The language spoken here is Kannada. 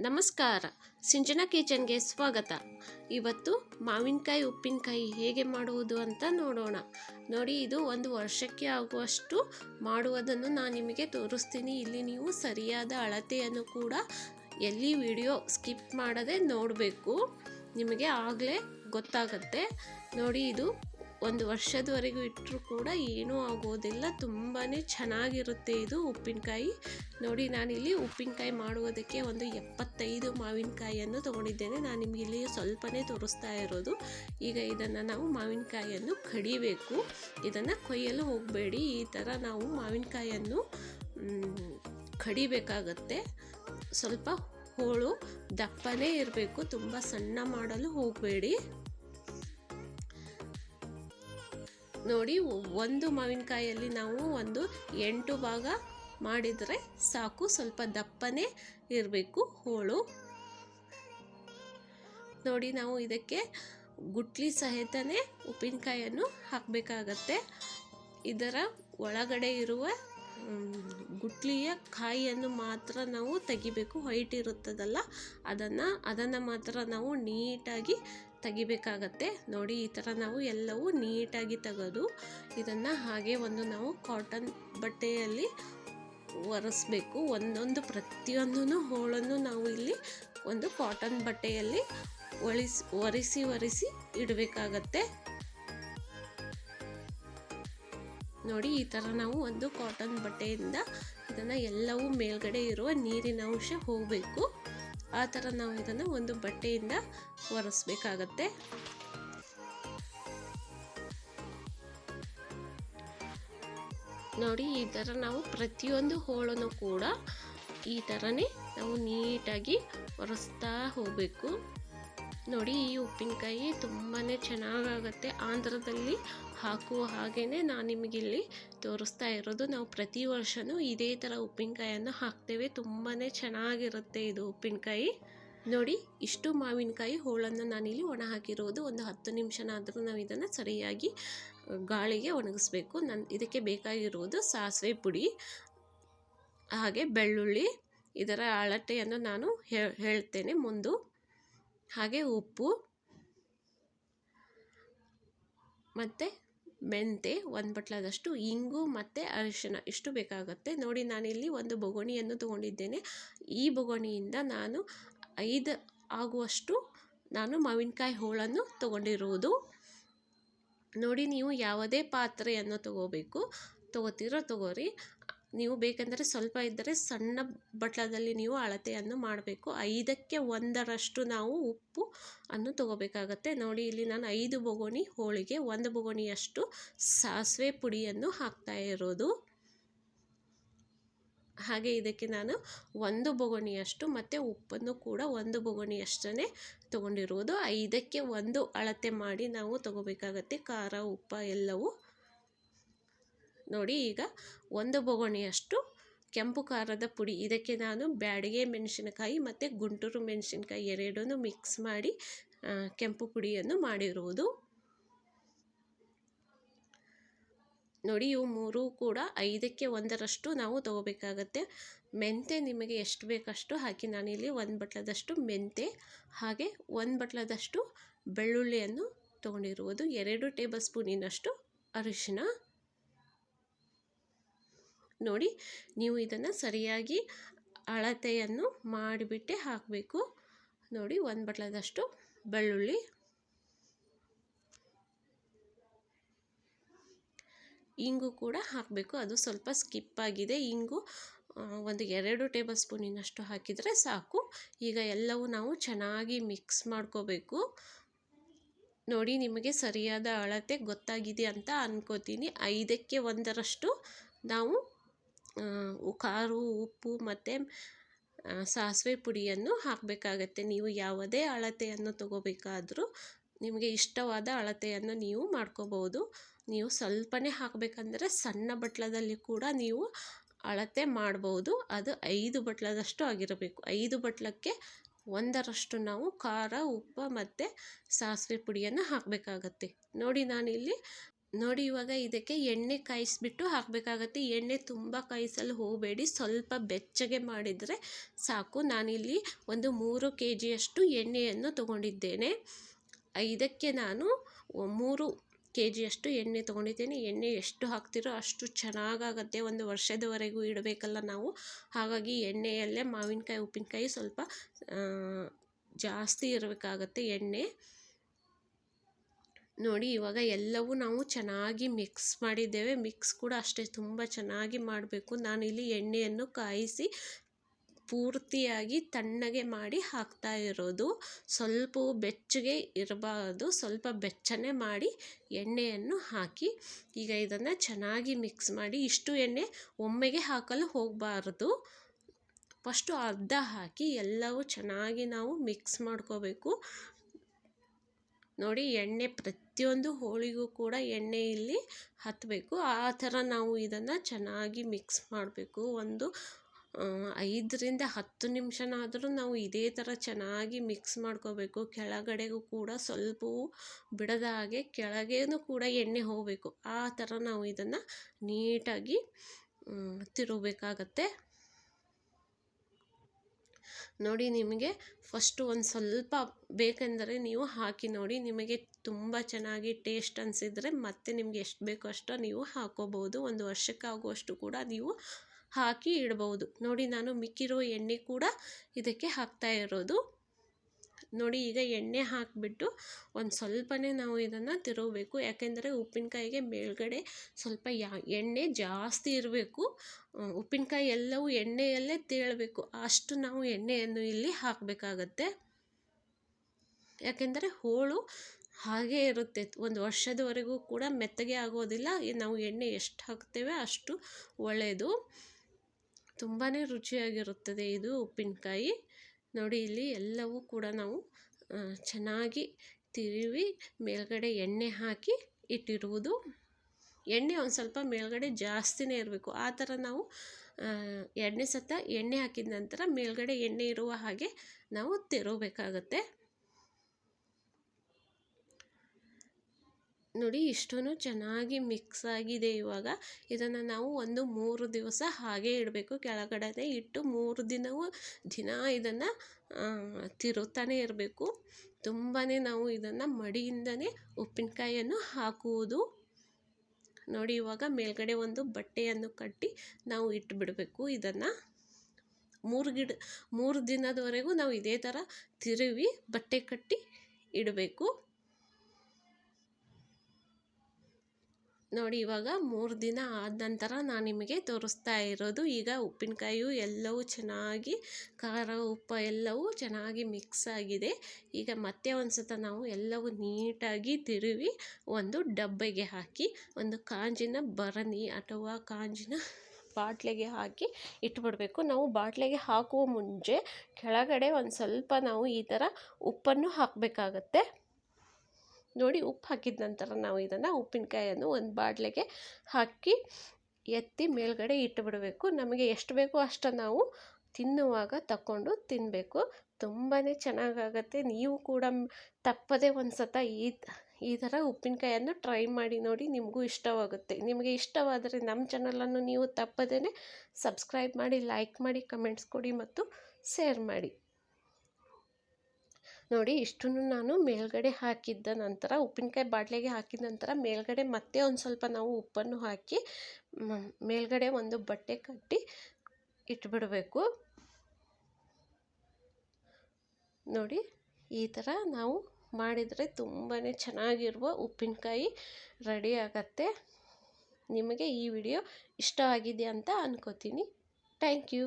ನಮಸ್ಕಾರ. ಸಿಂಚನ ಕಿಚನ್ಗೆ ಸ್ವಾಗತ. ಇವತ್ತು ಮಾವಿನಕಾಯಿ, ಉಪ್ಪಿನಕಾಯಿ ಹೇಗೆ ಮಾಡುವುದು ಅಂತ ನೋಡೋಣ. ನೋಡಿ, ಇದು ಒಂದು ವರ್ಷಕ್ಕೆ ಆಗುವಷ್ಟು ಮಾಡುವುದನ್ನು ನಾನು ನಿಮಗೆ ತೋರಿಸ್ತೀನಿ. ಇಲ್ಲಿ ನೀವು ಸರಿಯಾದ ಅಳತೆಯನ್ನು ಕೂಡ ಎಲ್ಲಿ ವಿಡಿಯೋ ಸ್ಕಿಪ್ ಮಾಡದೆ ನೋಡಬೇಕು. ನಿಮಗೆ ಆಗಲೇ ಗೊತ್ತಾಗತ್ತೆ. ನೋಡಿ, ಇದು ಒಂದು ವರ್ಷದವರೆಗೂ ಇಟ್ಟರೂ ಕೂಡ ಏನೂ ಆಗೋದಿಲ್ಲ. ತುಂಬಾ ಚೆನ್ನಾಗಿರುತ್ತೆ ಇದು ಉಪ್ಪಿನಕಾಯಿ. ನೋಡಿ, ನಾನಿಲ್ಲಿ ಉಪ್ಪಿನಕಾಯಿ ಮಾಡುವುದಕ್ಕೆ ಒಂದು ಎಪ್ಪತ್ತೈದು ಮಾವಿನಕಾಯಿಯನ್ನು ತೊಗೊಂಡಿದ್ದೇನೆ. ನಾನು ನಿಮಗೆ ಇಲ್ಲಿ ಸ್ವಲ್ಪನೇ ತೋರಿಸ್ತಾ ಇರೋದು. ಈಗ ಇದನ್ನು ನಾವು ಮಾವಿನಕಾಯಿಯನ್ನು ಕಡಿಬೇಕು. ಇದನ್ನು ಕೊಯ್ಯಲು ಹೋಗಬೇಡಿ. ಈ ಥರ ನಾವು ಮಾವಿನಕಾಯಿಯನ್ನು ಕಡಿಬೇಕಾಗತ್ತೆ. ಸ್ವಲ್ಪ ಹೋಳು ದಪ್ಪನೇ ಇರಬೇಕು. ತುಂಬ ಸಣ್ಣ ಮಾಡಲು ಹೋಗಬೇಡಿ. ನೋಡಿ, ಒಂದು ಮಾವಿನಕಾಯಲ್ಲಿ ನಾವು ಒಂದು ಎಂಟು ಭಾಗ ಮಾಡಿದರೆ ಸಾಕು. ಸ್ವಲ್ಪ ದಪ್ಪನೇ ಇರಬೇಕು ಹೋಳು. ನೋಡಿ, ನಾವು ಇದಕ್ಕೆ ಗುಟ್ಲಿ ಸಹಿತನೇ ಉಪ್ಪಿನಕಾಯನ್ನು ಹಾಕಬೇಕಾಗತ್ತೆ. ಇದರ ಒಳಗಡೆ ಇರುವ ಗುಟ್ಲಿಯ ಕಾಯಿಯನ್ನು ಮಾತ್ರ ನಾವು ತೆಗಿಬೇಕು. ವೈಟ್ ಇರುತ್ತದಲ್ಲ, ಅದನ್ನು ಅದನ್ನು ಮಾತ್ರ ನಾವು ನೀಟಾಗಿ ತೆಗಿಬೇಕಾಗತ್ತೆ. ನೋಡಿ, ಈ ಥರ ನಾವು ಎಲ್ಲವೂ ನೀಟಾಗಿ ತೆಗೆದು ಇದನ್ನು ಹಾಗೆ ಒಂದು ನಾವು ಕಾಟನ್ ಬಟ್ಟೆಯಲ್ಲಿ ಒರೆಸ್ಬೇಕು. ಒಂದೊಂದು ಪ್ರತಿಯೊಂದೂ ಹೋಳನ್ನು ನಾವು ಇಲ್ಲಿ ಒಂದು ಕಾಟನ್ ಬಟ್ಟೆಯಲ್ಲಿ ಒಳಿಸಿ, ಒರೆಸಿ ಒರೆಸಿ ಇಡಬೇಕಾಗತ್ತೆ. ನೋಡಿ, ಈ ಥರ ನಾವು ಒಂದು ಕಾಟನ್ ಬಟ್ಟೆಯಿಂದ ಇದನ್ನು ಎಲ್ಲವೂ ಮೇಲ್ಗಡೆ ಇರುವ ನೀರಿನ ಅಂಶ ಹೋಗಬೇಕು. ಆ ಥರ ನಾವು ಇದನ್ನು ಒಂದು ಬಟ್ಟೆಯಿಂದ ಒರೆಸ್ಬೇಕಾಗತ್ತೆ. ನೋಡಿ, ಈ ಥರ ನಾವು ಪ್ರತಿಯೊಂದು ಹೋಳನ್ನು ಕೂಡ ಈ ಥರನೇ ನಾವು ನೀಟಾಗಿ ಒರೆಸ್ತಾ ಹೋಗಬೇಕು. ನೋಡಿ, ಈ ಉಪ್ಪಿನಕಾಯಿ ತುಂಬಾ ಚೆನ್ನಾಗಾಗತ್ತೆ. ಆಂಧ್ರದಲ್ಲಿ ಹಾಕುವ ಹಾಗೆಯೇ ನಾನು ನಿಮಗಿಲ್ಲಿ ತೋರಿಸ್ತಾ ಇರೋದು. ನಾವು ಪ್ರತಿ ವರ್ಷವೂ ಇದೇ ಥರ ಉಪ್ಪಿನಕಾಯನ್ನು ಹಾಕ್ತೇವೆ. ತುಂಬಾ ಚೆನ್ನಾಗಿರುತ್ತೆ ಇದು ಉಪ್ಪಿನಕಾಯಿ. ನೋಡಿ, ಇಷ್ಟು ಮಾವಿನಕಾಯಿ ಹೋಳನ್ನು ನಾನಿಲ್ಲಿ ಒಣ ಹಾಕಿರೋದು. ಒಂದು ಹತ್ತು ನಿಮಿಷನಾದರೂ ನಾವು ಇದನ್ನು ಸರಿಯಾಗಿ ಗಾಳಿಗೆ ಒಣಗಿಸ್ಬೇಕು. ನನ್ನ ಇದಕ್ಕೆ ಬೇಕಾಗಿರುವುದು ಸಾಸಿವೆ ಪುಡಿ, ಹಾಗೆ ಬೆಳ್ಳುಳ್ಳಿ, ಇದರ ಅಳತೆಯನ್ನು ನಾನು ಹೇಳ್ತೇನೆ ಮುಂದು. ಹಾಗೆ ಉಪ್ಪು, ಮತ್ತು ಮೆಂತೆ, ಒಂದು ಬಟ್ಲದಷ್ಟು ಇಂಗು, ಮತ್ತು ಅರಿಶಿನ ಇಷ್ಟು ಬೇಕಾಗುತ್ತೆ. ನೋಡಿ, ನಾನಿಲ್ಲಿ ಒಂದು ಬೊಗಣಿಯನ್ನು ತೊಗೊಂಡಿದ್ದೇನೆ. ಈ ಬೊಗಣಿಯಿಂದ ನಾನು ಐದು ಆಗುವಷ್ಟು ನಾನು ಮಾವಿನಕಾಯಿ ಹೋಳನ್ನು ತೊಗೊಂಡಿರುವುದು ನೋಡಿ, ನೀವು ಯಾವುದೇ ಪಾತ್ರೆಯನ್ನು ತಗೋಬೇಕು, ತಗೋತೀರೋ, ತಗೋರಿ. ನೀವು ಬೇಕೆಂದರೆ ಸ್ವಲ್ಪ ಇದ್ದರೆ ಸಣ್ಣ ಬಟ್ಲದಲ್ಲಿ ನೀವು ಅಳತೆಯನ್ನು ಮಾಡಬೇಕು. ಐದಕ್ಕೆ ಒಂದರಷ್ಟು ನಾವು ಉಪ್ಪು ಅನ್ನು ತಗೋಬೇಕಾಗತ್ತೆ. ನೋಡಿ, ಇಲ್ಲಿ ನಾನು ಐದು ಬೊಗೋಣಿ ಹೋಳಿಗೆ, ಒಂದು ಬೊಗೋಣಿಯಷ್ಟು ಸಾಸಿವೆ ಪುಡಿಯನ್ನು ಹಾಕ್ತಾ ಇರೋದು. ಹಾಗೆ ಇದಕ್ಕೆ ನಾನು ಒಂದು ಬೊಗಣಿಯಷ್ಟು ಮತ್ತು ಉಪ್ಪನ್ನು ಕೂಡ ಒಂದು ಬೊಗಣಿಯಷ್ಟೇ ತೊಗೊಂಡಿರುವುದು ಐದಕ್ಕೆ ಒಂದು ಅಳತೆ ಮಾಡಿ ನಾವು ತಗೋಬೇಕಾಗತ್ತೆ. ಖಾರ, ಉಪ್ಪು ಎಲ್ಲವೂ ನೋಡಿ ಈಗ ಒಂದು ಬೊಗಣಿಯಷ್ಟು ಕೆಂಪು ಖಾರದ ಪುಡಿ. ಇದಕ್ಕೆ ನಾನು ಬ್ಯಾಡಿಗೆ ಮೆಣಸಿನಕಾಯಿ ಮತ್ತು ಗುಂಟೂರು ಮೆಣಸಿನಕಾಯಿ ಎರಡನ್ನು ಮಿಕ್ಸ್ ಮಾಡಿ ಕೆಂಪು ಪುಡಿಯನ್ನು ಮಾಡಿರುವುದು. ನೋಡಿ ಇವು ಮೂರು ಕೂಡ ಐದಕ್ಕೆ ಒಂದರಷ್ಟು ನಾವು ತಗೋಬೇಕಾಗತ್ತೆ. ಮೆಂತೆ ನಿಮಗೆ ಎಷ್ಟು ಬೇಕಷ್ಟು ಹಾಕಿ. ನಾನಿಲ್ಲಿ ಒಂದು ಬಟ್ಲದಷ್ಟು ಮೆಂತೆ, ಹಾಗೆ ಒಂದು ಬಟ್ಲದಷ್ಟು ಬೆಳ್ಳುಳ್ಳಿಯನ್ನು ತೊಗೊಂಡಿರುವುದು. ಎರಡು ಟೇಬಲ್ ಸ್ಪೂನಿನಷ್ಟು ಅರಿಶಿನ ನೋಡಿ ನೀವು ಇದನ್ನು ಸರಿಯಾಗಿ ಅಳತೆಯನ್ನು ಮಾಡಿಬಿಟ್ಟೆ ಹಾಕಬೇಕು. ನೋಡಿ ಒಂದು ಬಟ್ಲದಷ್ಟು ಬೆಳ್ಳುಳ್ಳಿ. ಇಂಗು ಕೂಡ ಹಾಕಬೇಕು. ಅದು ಸ್ವಲ್ಪ ಸ್ಕಿಪ್ ಆಗಿದೆ. ಇಂಗು ಒಂದು ಎರಡು ಟೇಬಲ್ ಸ್ಪೂನಿನಷ್ಟು ಹಾಕಿದರೆ ಸಾಕು. ಈಗ ಎಲ್ಲವೂ ನಾವು ಚೆನ್ನಾಗಿ ಮಿಕ್ಸ್ ಮಾಡ್ಕೋಬೇಕು. ನೋಡಿ ನಿಮಗೆ ಸರಿಯಾದ ಅಳತೆ ಗೊತ್ತಾಗಿದೆ ಅಂತ ಅನ್ಕೋತೀನಿ. ಐದಕ್ಕೆ ಒಂದರಷ್ಟು ನಾವು ಖಾರ ಉಪ್ಪು ಮತ್ತು ಸಾಸಿವೆ ಪುಡಿಯನ್ನು ಹಾಕಬೇಕಾಗತ್ತೆ. ನೀವು ಯಾವುದೇ ಅಳತೆಯನ್ನು ತಗೋಬೇಕಾದರೂ ನಿಮಗೆ ಇಷ್ಟವಾದ ಅಳತೆಯನ್ನು ನೀವು ಮಾಡ್ಕೋಬೋದು ನೀವು ಸ್ವಲ್ಪನೇ ಹಾಕಬೇಕಂದ್ರೆ ಸಣ್ಣ ಬಟ್ಲದಲ್ಲಿ ಕೂಡ ನೀವು ಅಳತೆ ಮಾಡ್ಬೋದು. ಅದು ಐದು ಬಟ್ಲದಷ್ಟು ಆಗಿರಬೇಕು. ಐದು ಬಟ್ಲಕ್ಕೆ ಒಂದರಷ್ಟು ನಾವು ಖಾರ, ಉಪ್ಪು ಮತ್ತು ಸಾಸಿವೆ ಪುಡಿಯನ್ನು ಹಾಕಬೇಕಾಗತ್ತೆ. ನೋಡಿ ನಾನಿಲ್ಲಿ ನೋಡಿ ಇವಾಗ ಇದಕ್ಕೆ ಎಣ್ಣೆ ಕಾಯಿಸ್ಬಿಟ್ಟು ಹಾಕಬೇಕಾಗತ್ತೆ. ಎಣ್ಣೆ ತುಂಬ ಕಾಯಿಸಲು ಹೋಗಬೇಡಿ. ಸ್ವಲ್ಪ ಬೆಚ್ಚಗೆ ಮಾಡಿದರೆ ಸಾಕು. ನಾನಿಲ್ಲಿ ಒಂದು ಮೂರು ಕೆ ಜಿಯಷ್ಟು ಎಣ್ಣೆಯನ್ನು ತಗೊಂಡಿದ್ದೇನೆ. ಇದಕ್ಕೆ ನಾನು ಮೂರು ಕೆ ಜಿಯಷ್ಟು ಎಣ್ಣೆ ತೊಗೊಂಡಿದ್ದೇನೆ. ಎಣ್ಣೆ ಎಷ್ಟು ಹಾಕ್ತಿರೋ ಅಷ್ಟು ಚೆನ್ನಾಗಾಗತ್ತೆ. ಒಂದು ವರ್ಷದವರೆಗೂ ಇಡಬೇಕಲ್ಲ ನಾವು. ಹಾಗಾಗಿ ಎಣ್ಣೆಯಲ್ಲೇ ಮಾವಿನಕಾಯಿ, ಉಪ್ಪಿನಕಾಯಿ ಸ್ವಲ್ಪ ಜಾಸ್ತಿ ಇರಬೇಕಾಗತ್ತೆ ಎಣ್ಣೆ. ನೋಡಿ ಇವಾಗ ಎಲ್ಲವೂ ನಾವು ಚೆನ್ನಾಗಿ ಮಿಕ್ಸ್ ಮಾಡಿದ್ದೇವೆ. ಮಿಕ್ಸ್ ಕೂಡ ಅಷ್ಟೇ ತುಂಬ ಚೆನ್ನಾಗಿ ಮಾಡಬೇಕು. ನಾನು ಇಲ್ಲಿ ಎಣ್ಣೆಯನ್ನು ಕಾಯಿಸಿ ಪೂರ್ತಿಯಾಗಿ ತಣ್ಣಗೆ ಮಾಡಿ ಹಾಕ್ತಾ ಇರೋದು. ಸ್ವಲ್ಪ ಬೆಚ್ಚಗೆ ಇರಬಾರ್ದು. ಸ್ವಲ್ಪ ಬೆಚ್ಚನೆ ಮಾಡಿ ಎಣ್ಣೆಯನ್ನು ಹಾಕಿ ಈಗ ಇದನ್ನು ಚೆನ್ನಾಗಿ ಮಿಕ್ಸ್ ಮಾಡಿ ಇಷ್ಟು ಎಣ್ಣೆ ಒಮ್ಮೆಗೆ ಹಾಕಲು ಹೋಗಬಾರ್ದು. ಫಸ್ಟು ಅರ್ಧ ಹಾಕಿ ಎಲ್ಲವೂ ಚೆನ್ನಾಗಿ ನಾವು ಮಿಕ್ಸ್ ಮಾಡ್ಕೋಬೇಕು. ನೋಡಿ ಎಣ್ಣೆ ಪ್ರತಿಯೊಂದು ಹೋಳಿಗೂ ಕೂಡ ಎಣ್ಣೆ ಇಲ್ಲಿ ಹತ್ತಬೇಕು ಆ ಥರ ನಾವು ಇದನ್ನು ಚೆನ್ನಾಗಿ ಮಿಕ್ಸ್ ಮಾಡಬೇಕು. ಒಂದು ಐದರಿಂದ ಹತ್ತು ನಿಮಿಷನಾದರೂ ನಾವು ಇದೇ ಥರ ಚೆನ್ನಾಗಿ ಮಿಕ್ಸ್ ಮಾಡ್ಕೋಬೇಕು. ಕೆಳಗಡೆಗೂ ಕೂಡ ಸ್ವಲ್ಪವೂ ಬಿಡದ ಹಾಗೆ ಕೆಳಗೇನು ಕೂಡ ಎಣ್ಣೆ ಹೋಗಬೇಕು. ಆ ಥರ ನಾವು ಇದನ್ನು ನೀಟಾಗಿ ತಿರುಗಬೇಕಾಗತ್ತೆ. ನೋಡಿ ನಿಮಗೆ ಫಸ್ಟು ಒಂದು ಸ್ವಲ್ಪ ಬೇಕೆಂದರೆ ನೀವು ಹಾಕಿ ನೋಡಿ. ನಿಮಗೆ ತುಂಬ ಚೆನ್ನಾಗಿ ಟೇಸ್ಟ್ ಅನಿಸಿದರೆ ಮತ್ತೆ ನಿಮಗೆ ಎಷ್ಟು ಬೇಕೋ ಅಷ್ಟು ನೀವು ಹಾಕೋಬೋದು. ಒಂದು ವರ್ಷಕ್ಕಾಗುವಷ್ಟು ಕೂಡ ನೀವು ಹಾಕಿ ಇಡಬಹುದು ನೋಡಿ ನಾನು ಮಿಕ್ಕಿರೋ ಎಣ್ಣೆ ಕೂಡ ಇದಕ್ಕೆ ಹಾಕ್ತಾ ಇರೋದು. ನೋಡಿ ಈಗ ಎಣ್ಣೆ ಹಾಕಿಬಿಟ್ಟು ಒಂದು ಸ್ವಲ್ಪನೇ ನಾವು ಇದನ್ನು ತಿರುಗಬೇಕು. ಯಾಕೆಂದರೆ ಉಪ್ಪಿನಕಾಯಿಗೆ ಮೇಲ್ಗಡೆ ಸ್ವಲ್ಪ ಯಾ ಎಣ್ಣೆ ಜಾಸ್ತಿ ಇರಬೇಕು. ಉಪ್ಪಿನಕಾಯಿ ಎಲ್ಲವೂ ಎಣ್ಣೆಯಲ್ಲೇ ತೇಳಬೇಕು. ಅಷ್ಟು ನಾವು ಎಣ್ಣೆಯನ್ನು ಇಲ್ಲಿ ಹಾಕಬೇಕಾಗತ್ತೆ. ಯಾಕೆಂದರೆ ಹೋಳು ಹಾಗೇ ಇರುತ್ತೆ. ಒಂದು ವರ್ಷದವರೆಗೂ ಕೂಡ ಮೆತ್ತಗೆ ಆಗೋದಿಲ್ಲ. ನಾವು ಎಣ್ಣೆ ಎಷ್ಟು ಹಾಕ್ತೇವೆ ಅಷ್ಟು ಒಳ್ಳೆಯದು. ತುಂಬಾ ರುಚಿಯಾಗಿರುತ್ತದೆ ಇದು ಉಪ್ಪಿನಕಾಯಿ. ನೋಡಿ ಇಲ್ಲಿ ಎಲ್ಲವೂ ಕೂಡ ನಾವು ಚೆನ್ನಾಗಿ ತಿರುವಿ ಮೇಲ್ಗಡೆ ಎಣ್ಣೆ ಹಾಕಿ ಇಟ್ಟಿರುವುದು. ಎಣ್ಣೆ ಒಂದು ಸ್ವಲ್ಪ ಮೇಲ್ಗಡೆ ಜಾಸ್ತಿನೇ ಇರಬೇಕು. ಆ ಥರ ನಾವು ಎಣ್ಣೆ ಸತ ಎಣ್ಣೆ ಹಾಕಿದ ನಂತರ ಮೇಲ್ಗಡೆ ಎಣ್ಣೆ ಇರುವ ಹಾಗೆ ನಾವು ತಿರುಗಬೇಕಾಗತ್ತೆ ನೋಡಿ ಇಷ್ಟೂ ಚೆನ್ನಾಗಿ ಮಿಕ್ಸ್ ಆಗಿದೆ ಇವಾಗ. ಇದನ್ನು ನಾವು ಒಂದು ಮೂರು ದಿವಸ ಹಾಗೆ ಇಡಬೇಕು. ಕೆಳಗಡೆ ಇಟ್ಟು ಮೂರು ದಿನವೂ ದಿನ ಇದನ್ನು ತಿರುತ್ತಾನೆ ಇರಬೇಕು. ತುಂಬಾ ನಾವು ಇದನ್ನು ಮಡಿಯಿಂದನೇ ಉಪ್ಪಿನಕಾಯಿಯನ್ನು ಹಾಕುವುದು. ನೋಡಿ, ಇವಾಗ ಮೇಲ್ಗಡೆ ಒಂದು ಬಟ್ಟೆಯನ್ನು ಕಟ್ಟಿ ನಾವು ಇಟ್ಟುಬಿಡಬೇಕು ಇದನ್ನು. ಮೂರು ಗಿಡ, ಮೂರು ದಿನದವರೆಗೂ ನಾವು ಇದೇ ಥರ ತಿರುವಿ ಬಟ್ಟೆ ಕಟ್ಟಿ ಇಡಬೇಕು. ನೋಡಿ, ಇವಾಗ ಮೂರು ದಿನ ಆದ ನಂತರ ನಾನು ನಿಮಗೆ ತೋರಿಸ್ತಾ ಇರೋದು. ಈಗ ಉಪ್ಪಿನಕಾಯಿಯು ಎಲ್ಲವೂ ಚೆನ್ನಾಗಿ, ಖಾರ, ಉಪ್ಪು ಎಲ್ಲವೂ ಚೆನ್ನಾಗಿ ಮಿಕ್ಸ್ ಆಗಿದೆ. ಈಗ ಮತ್ತೆ ಒಂದು ಸತ ನಾವು ಎಲ್ಲವೂ ನೀಟಾಗಿ ತಿರುವಿ, ಒಂದು ಡಬ್ಬೆಗೆ ಹಾಕಿ, ಒಂದು ಕಾಂಜಿನ ಭರಣಿ ಅಥವಾ ಕಾಂಜಿನ ಬಾಟ್ಲಿಗೆ ಹಾಕಿ ಇಟ್ಬಿಡಬೇಕು. ನಾವು ಬಾಟ್ಲಿಗೆ ಹಾಕುವ ಮುಂಚೆ ಕೆಳಗಡೆ ಒಂದು ಸ್ವಲ್ಪ ನಾವು ಈ ಥರ ಉಪ್ಪನ್ನು ಹಾಕಬೇಕಾಗತ್ತೆ. ನೋಡಿ ಉಪ್ಪು ಹಾಕಿದ ನಂತರ ನಾವು ಇದನ್ನು ಉಪ್ಪಿನಕಾಯನ್ನು ಒಂದು ಬಾಟ್ಲಿಗೆ ಹಾಕಿ ಎತ್ತಿ ಮೇಲ್ಗಡೆ ಇಟ್ಟುಬಿಡಬೇಕು ನಮಗೆ ಎಷ್ಟು ಬೇಕೋ ಅಷ್ಟು ನಾವು ತಿನ್ನುವಾಗ ತಗೊಂಡು ತಿನ್ನಬೇಕು ತುಂಬಾ ಚೆನ್ನಾಗಾಗತ್ತೆ. ನೀವು ಕೂಡ ತಪ್ಪದೇ ಒಂದು ಸತ ಈ ಈ ಥರ ಉಪ್ಪಿನಕಾಯನ್ನು ಟ್ರೈ ಮಾಡಿ ನೋಡಿ ನಿಮಗೂ ಇಷ್ಟವಾಗುತ್ತೆ. ನಿಮಗೆ ಇಷ್ಟವಾದರೆ ನಮ್ಮ ಚಾನಲನ್ನು ನೀವು ತಪ್ಪದೇ ಸಬ್ಸ್ಕ್ರೈಬ್ ಮಾಡಿ, ಲೈಕ್ ಮಾಡಿ, ಕಮೆಂಟ್ಸ್ ಕೊಡಿ ಮತ್ತು ಶೇರ್ ಮಾಡಿ. ನೋಡಿ ಇಷ್ಟನ್ನು ನಾನು ಮೇಲ್ಗಡೆ ಹಾಕಿದ್ದ ನಂತರ, ಉಪ್ಪಿನಕಾಯಿ ಬಾಟ್ಲಿಗೆ ಹಾಕಿದ ನಂತರ ಮೇಲ್ಗಡೆ ಮತ್ತೆ ಒಂದು ಸ್ವಲ್ಪ ನಾವು ಉಪ್ಪನ್ನು ಹಾಕಿ ಮೇಲ್ಗಡೆ ಒಂದು ಬಟ್ಟೆ ಕಟ್ಟಿ ಇಟ್ಬಿಡಬೇಕು. ನೋಡಿ ಈ ಥರ ನಾವು ಮಾಡಿದರೆ ತುಂಬಾ ಚೆನ್ನಾಗಿರುವ ಉಪ್ಪಿನಕಾಯಿ ರೆಡಿ ಆಗತ್ತೆ. ನಿಮಗೆ ಈ ವಿಡಿಯೋ ಇಷ್ಟ ಆಗಿದೆ ಅಂತ ಅನ್ಕೋತೀನಿ. Thank you.